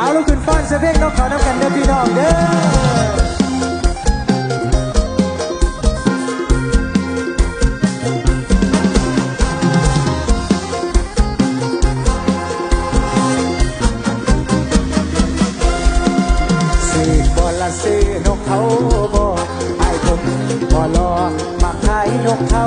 เอาลูกขึ้นฟ้อนเสยเพลงนกเขาน้ำกันเด้อพี่น้องเด้อซื้อบอละซื้อนกเขาบอกไอ้ผมบอรอมาขายนกเขา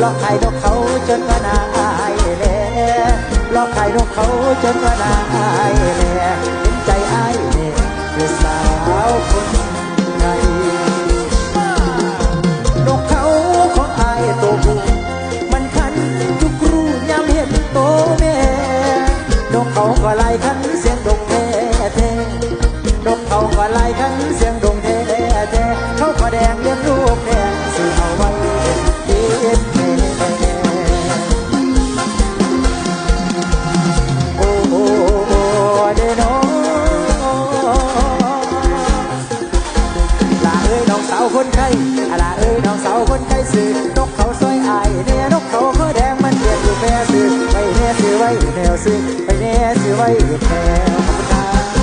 หลอกขายนกเขาจนว่านาอายแลลอกขายนกเขาจนว่านาอายแน่เห็นใจอายแน่คือสาวคนไงนกเขาของอายตัวผู้มันคันทุกรูยามเห็นโตแม่นกเขาก็ไล่คันเสียงดงแท้แท้นกเขาก็ไล่คันเสียงดง คนไข้อะลาเอ้ยน้องสาวคนไข้ซื้อนกเขาซอยอายเนี่ยนกเขาเขาแดงมันเรียกอยู่แม่ซื้อไปแน่ซื้อไว้แนวซื้อไปแน่ซื้อไว้แนวขอบคุณครับ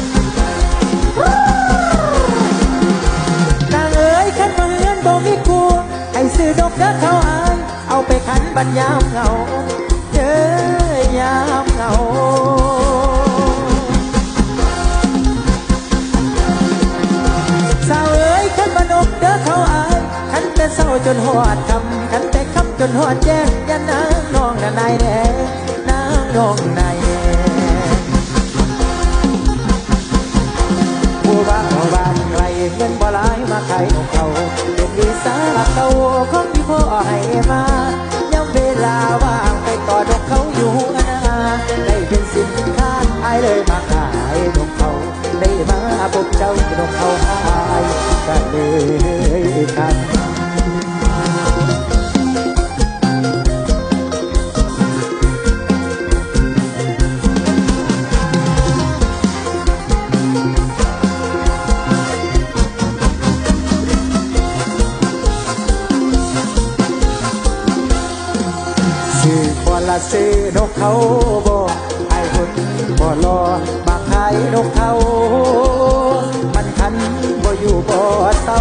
นางเอ้ยขันเฮือนบ่มีกูให้ซื้อดอกเด้อเขาอายเอาไปขันบันยามเหงาเด้อยามเหงาสาวเอ้ยขันบานก เศร้าจนหอดคำขันแต่คำจนหอดแจ้งยันนางน้องน่ะนายแน่นางน้องนายแน่ผู้บ้าผู้บ้านไกลเงินบ่หลายมาขายของเขาเป็นวิสาเก่าของที่พ่อให้มาย้ำเวลาว่างไปต่อดอกเขาอยู่ ซื้อนกเขาบอไอ้คนบอรอมาขายนกเขา มันคันบ่อยู่บ่เศร้า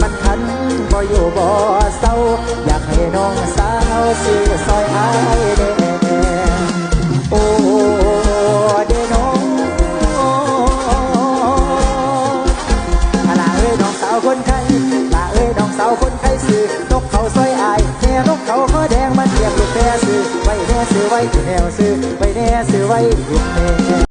มันคันบ่อยู่บ่เศร้า อยากให้น้องสาวซื้อซอยอายแน่โอ้เดน้องอาลาเอ้ยน้องสาวคนไข้ลาเอ้ยน้องสาวคนไข้ซื้อนกเขาซอยอายแน่นกเขา ว้แนวซื้อไว้แน่ซื้อไว้ยู่แนวซื้อไ